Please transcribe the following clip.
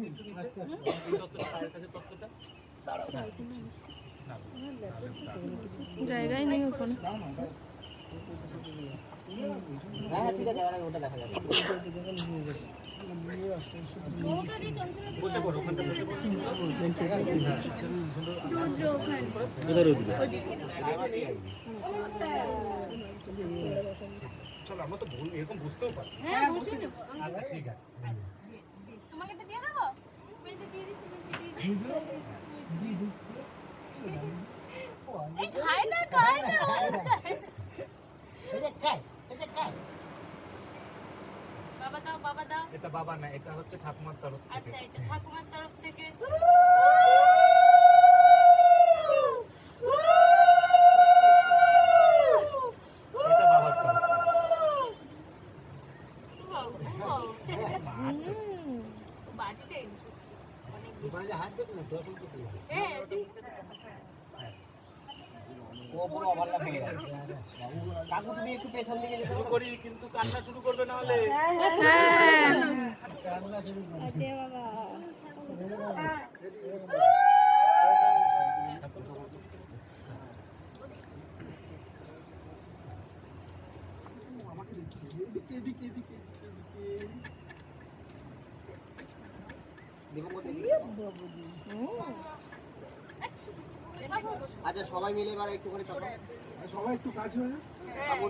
একটু পায়ের কাছে তত্ত্বটা দাঁড়াও। জায়গায় নেই ওখানে। হ্যাঁ ঠিক আছে ওটা দেখা যাবে। বসে পড়ো ওখানটা বসে পড়ো। চলো আমরা তো ভুল এরকম বুঝতেও পারি হ্যাঁ বসে নেব আচ্ছা ঠিক আছে। খায় না খায় না এটা কাই এটা কাই বাবা দাও বাবা দাও। এটা বাবা না এটা হচ্ছে ঠাকুমার তরফ থেকে। আচ্ছা এটা ঠাকুমার তরফ থেকে. বাটিটা ইন্টারেস্টিং কাকু তুমি একটু পেছন দিকে শুরু করি কিন্তু কান্না শুরু করবে না হলে দিবঙ্গ দেখি আচ্ছা সবাই মিলে এবার একটু করে সবাই একটু কাজ হয়ে যায় কাকু